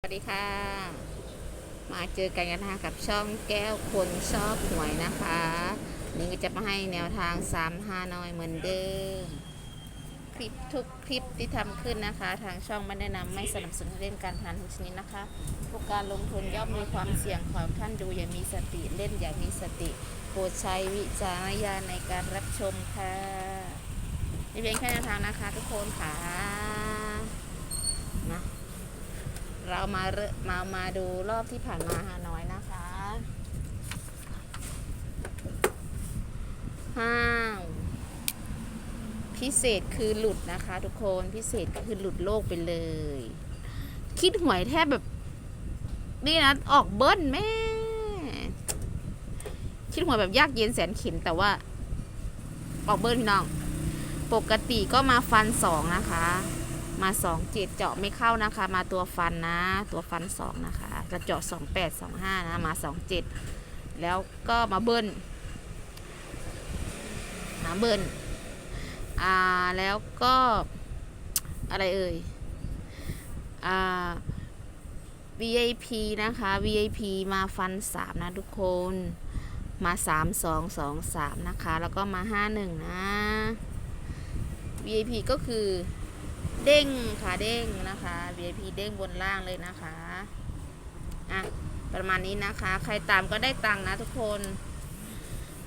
สวัสดีค่ะ มาเจอกันกันนะคะกับช่องแก้วคนชอบหวยนะคะ นี่ก็จะมาให้แนวทาง3 5น้อยเหมือนเดิม คลิปทุกคลิปที่ทำขึ้นนะคะ ทางช่องไม่แนะนำไม่สนับสนุนเล่นการพนันทุกชนิดนะคะทุกการลงทุนย่อมมีความเสี่ยงขอท่านดูอย่ามีสติเล่นอย่ามีสติโปรดใช้วิจารณญาณในการรับชมค่ะนี่เป็นแค่แนวทางนะคะทุกคนค่ะ เรามาเริ่มามาดูรอบที่ผ่านมาฮานอยนะคะห้าวพิเศษคือหลุดนะคะ ทุกคนพิเศษคือหลุดโลกไปเลย คิดหวยแทบแบบ นี่นะออกเบิ้ลแม่ คิดหวยแบบยากเย็นแสนเข็นแต่ว่า ออกเบิ้ลพี่น้อง ปกติก็มาฟันสองนะคะ มาสองเจ็ดเจาะไม่เข้านะคะ มาตัวฟันนะ ตัวฟันสองนะคะจะเจาะสองแปดสองห้านะมาสองเจ็ดแล้วก็มาเบิ้ลมาเบิ้ลอ่าแล้วก็อะไรเอ่ยอ่า VIP นะคะ VIP มาฟันสามนะทุกคนมาสามสองสองสามนะคะ แล้วก็มาห้าหนึ่งนะ VIP ก็คือ เด้งค่ะเด้งนะคะ VIP เด้งบนล่างเลยนะคะอะประมาณนี้นะคะ ใครตามก็ได้ตังค์นะทุกคน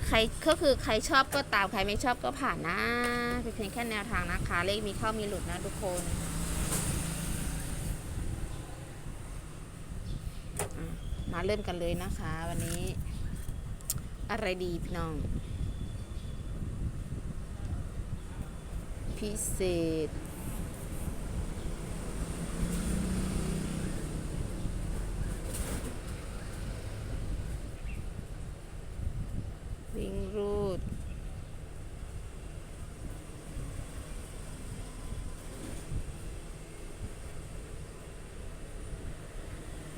ใครก็คือใครชอบก็ตามใครไม่ชอบก็ผ่านนะเป็นเพียงแค่แนวทางนะคะ เลขมีเข้ามีหลุดนะทุกคนมาเริ่มกันเลยนะคะ วันนี้ อะไรดีพี่น้อง พิเศษ วิ่ง รูด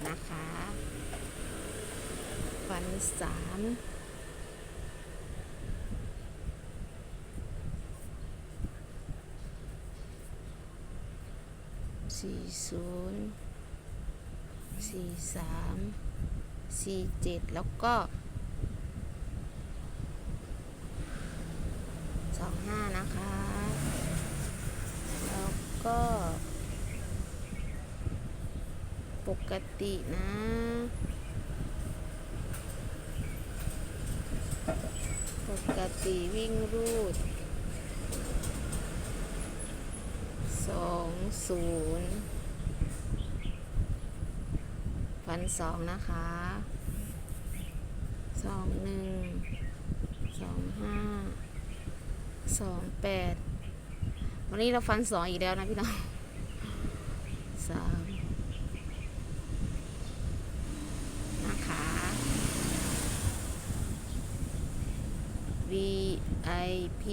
นะคะฟันสามสี่ศูนย์สี่สามสี่เจ็ดแล้วก็ สองห้านะคะ แล้วก็ ปกตินะ ปกติวิ่งรูดสองศูนย์พันสองนะคะ สองหนึ่ง สองห้า สองแปดวันนี้เราฟันสองอีกแล้วนะพี่น้องสามนะคะ VIP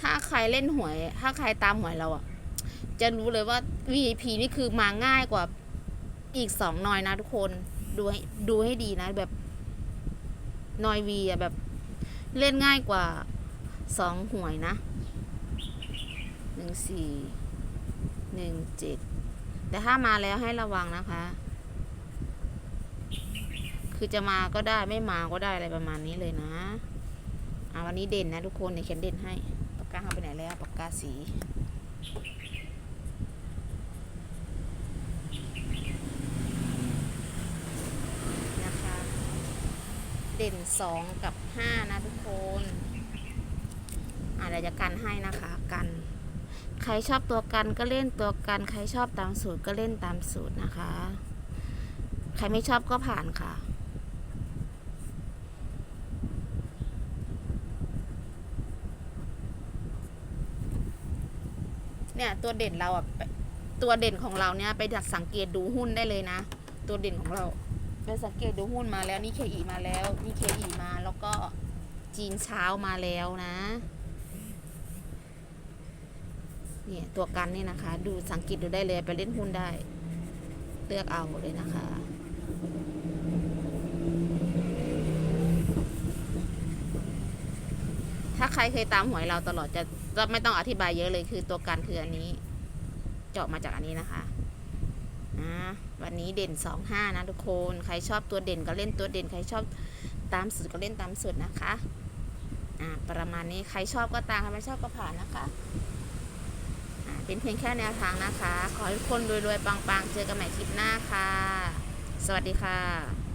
ถ้าใค รเล่นหวย ถ้าใครตามหวยเราอะจะรู้เลยว่า VIP นี่คือมาง่ายกว่าอีกสองนอยนะทุกคนดูให้ดูให้ดีนะ แบบนอยวีอะแบบ เล่นง่ายกว่าสองหวยนะหนึ่งสี่หนึ่งเจ็ดแต่ถ้ามาแล้วให้ระวังนะคะ คือจะมาก็ได้ไม่มาก็ได้อะไรประมาณนี้เลยนะอ่าวันนี้เด่นนะทุกคนเดี๋ยวเขียนเด่นให้ากกาเอาไหนแล้วปากกาสี นะคะ เด่นสองกับห้านะทุกคนอะเดี๋ยวจะกันให้นะคะกัน ใครชอบตัวกันก็เล่นตัวกัน ใครชอบตามสูตรก็เล่นตามสูตรนะคะ ใครไม่ชอบก็ผ่านค่ะ เนี่ยตัวเด่นเราอะตัวเด่นของเราเนี่ยไปดักสังเกตดูหุ้นได้เลยนะ ตัวเด่นของเราไปสังเกตดูหุ้นมาแล้วนี่เคอีมาแล้วนี่เคอีมาแล้วก็จีนเช้ามาแล้วนะเนี่ยตัวกันนี่นะคะ ดูสังเกตดูได้เลยไปเล่นหุ้นได้ เลือกเอาเลยนะคะถ้าใครเคยตามหวยเราตลอดจะ จะไม่ต้องอธิบายเยอะเลยคือตัวการคืออันนี้ เจาะมาจากอันนี้นะคะวันนี้เด่นสองห้านะทุกคนใครชอบตัวเด่นก็เล่นตัวเด่น ใครชอบตามสุดก็เล่นตามสุดนะคะอ่าประมาณนี้ใครชอบก็ตามใครไม่ชอบก็ผ่านนะคะอ่าเป็นเพียงแค่แนวทางนะคะ ขอให้ทุกคนรวยๆปังๆ เจอกันใหม่คลิปหน้าค่ะ สวัสดีค่ะ